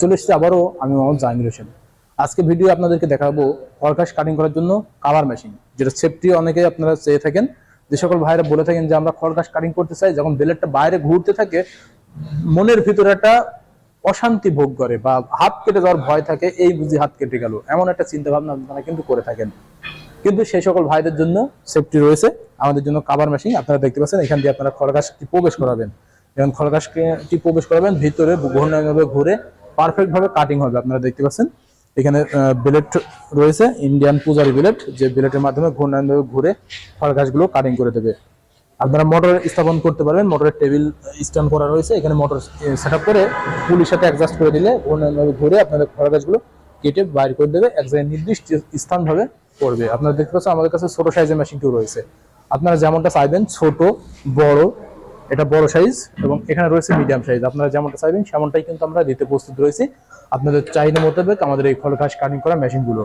চলে এসেছি আবারও আমি মোহাম্মদ জাহাঙ্গীর হোসেন। আজকে ভিডিও আপনাদেরকে দেখাবো ফরকাশ কাটিং করার জন্য কাভার মেশিন যেটা সেফটি অনেকে আপনারা চেয়ে থাকেন। যে সকল ভাইরা বলে থাকেন যে আমরা খড়কাশ কাটিং করতে চাই, যখন বেলেটটা বাইরে ঘুরতে থাকে, মনের ভিতরে একটা অশান্তি ভোগ করে বা হাত কেটে যাওয়ার ভয় থাকে, এই বুঝি হাত কেটে গেল। এমন একটা চিন্তা ভাবনা আপনারা কিন্তু করে থাকেন। কিন্তু সেই সকল ভাইদের জন্য সেফটি রয়েছে। আমাদের জন্য কাবার মেশিন আপনারা দেখতে পাচ্ছেন, এখান দিয়ে আপনারা খড়গাছটি প্রবেশ করাবেন। যখন খড়গাছটি প্রবেশ করাবেন, ভিতরে ঘূর্ণায়ভাবে ঘুরে পারফেক্ট ভাবে কাটিং হবে, আপনারা দেখতে পাচ্ছেন। এখানে বিলেট রয়েছে ইন্ডিয়ান পূজারি বিলেট যে বিলেটের মাধ্যমে ঘূর্ণায়ভাবে ঘুরে ফল গাছগুলো কাটিং করে দেবে। আপনারা মোটর স্থাপন করতে পারবেন মোটরের টেবিল স্ট্যান্ড করা রয়েছে, এখানে মোটর সেট করে পুলির সাথে অ্যাডজাস্ট করে দিলে ঘূর্ণায়ভাবে ঘুরে আপনাদের ফল গাছগুলো কেটে বাইর করে দেবে, এক জায়গায় নির্দিষ্ট স্থান ভাবে করবে। আপনারা দেখতে পাচ্ছেন, আমাদের কাছে ছোট সাইজের মেশিনটিও রয়েছে। আপনারা যেমনটা চাইবেন, ছোট, বড় এটা বড় সাইজ এবং এখানে রয়েছে মিডিয়াম সাইজ। আপনারা যেমনটা চাইবেন, সেমনটাই কিন্তু আমরা দিতে প্রস্তুত রয়েছি। আপনাদের চাহিদা মোতাবেক আমাদের এই ফল ঘাস কাটিং করা মেশিনগুলো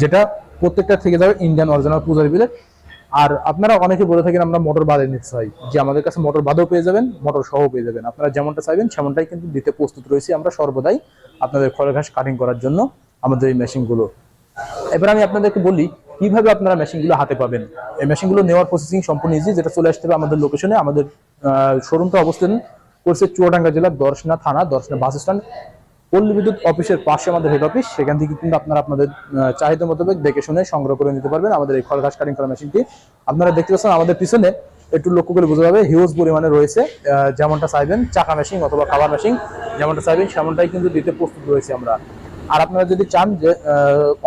যেটা প্রত্যেকটা থেকে যাবে ইন্ডিয়ান অরিজিনাল পূজার বিলেট আর আপনারা অনেকে বলে থাকেন, আমরা মোটর বাদে নিতে চাই। যে আমাদের কাছে মোটর বাদেও পেয়ে যাবেন মোটর সহ পেয়ে যাবেন। আপনারা যেমনটা চাইবেন, সেমনটাই কিন্তু দিতে প্রস্তুত রয়েছি আমরা সর্বদাই আপনাদের ফল ঘাস কাটিং করার জন্য আমাদের এই মেশিনগুলো এবার আমি আপনাদেরকে বলি কীভাবে আপনারা মেশিনগুলো হাতে পাবেন? এই মেশিনগুলো নেওয়ার প্রসেসিং সম্পূর্ণ ইজি যেটা চলে আসতে হবে আমাদের লোকেশনে আমাদের শোরুমটা অবস্থান করছে চুয়াডাঙ্গা জেলার দর্শনা থানা, দর্শনা বাস স্ট্যান্ড পল্লী বিদ্যুৎ অফিসের পাশে আমাদের হেড অফিস সেখান থেকে কিন্তু আপনারা আপনাদের চাহিদা মোতাবেক দেখে শুনে সংগ্রহ করে নিতে পারবেন আমাদের এই খড় ঘাস কাটিং করা মেশিনটি আপনারা দেখতে পাচ্ছেন আমাদের পিছনে একটু লক্ষ্য করে বোঝা যাবে হিউজ পরিমাণে রয়েছে যেমনটা চাইবেন, চাকা মেশিন অথবা খাবার মেশিন যেমনটা চাইবেন, সেমনটাই কিন্তু দিতে প্রস্তুত রয়েছে আমরা। আর আপনারা যদি চান যে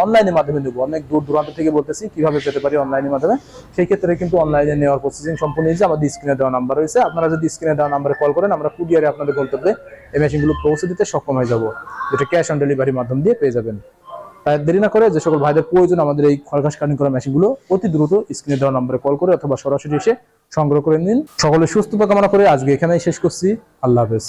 অনলাইনের মাধ্যমে নেব, অনেক দূর দূরান্ত থেকে বলতেছি, কীভাবে পেতে পারি অনলাইনের মাধ্যমে, সেই ক্ষেত্রে কিন্তু অনলাইনে নেওয়ার প্রসেসিং সম্পূর্ণ হয়েছে আমাদের স্ক্রিনে দেওয়া নাম্বার রয়েছে। আপনারা যদি স্ক্রিনে দেওয়া নাম্বারে কল করেন, আমরা কুরিয়ারে আপনাদের গন্তব্যে এই মেশিনগুলো পৌঁছে দিতে সক্ষম হয়ে যাব। যেটা ক্যাশ অন ডেলিভারির মাধ্যম দিয়ে পেয়ে যাবেন। তাই দেরি না করে যে সকল ভাইদের প্রয়োজন, আমাদের এই খড়ঘাস কাটিং করা মেশিনগুলো অতি দ্রুত স্ক্রিনে দেওয়া নম্বরে কল করে অথবা সরাসরি এসে সংগ্রহ করে নিন। সকলে সুস্থতা কামনা করে আজকে এখানেই শেষ করছি। আল্লাহ হাফেজ।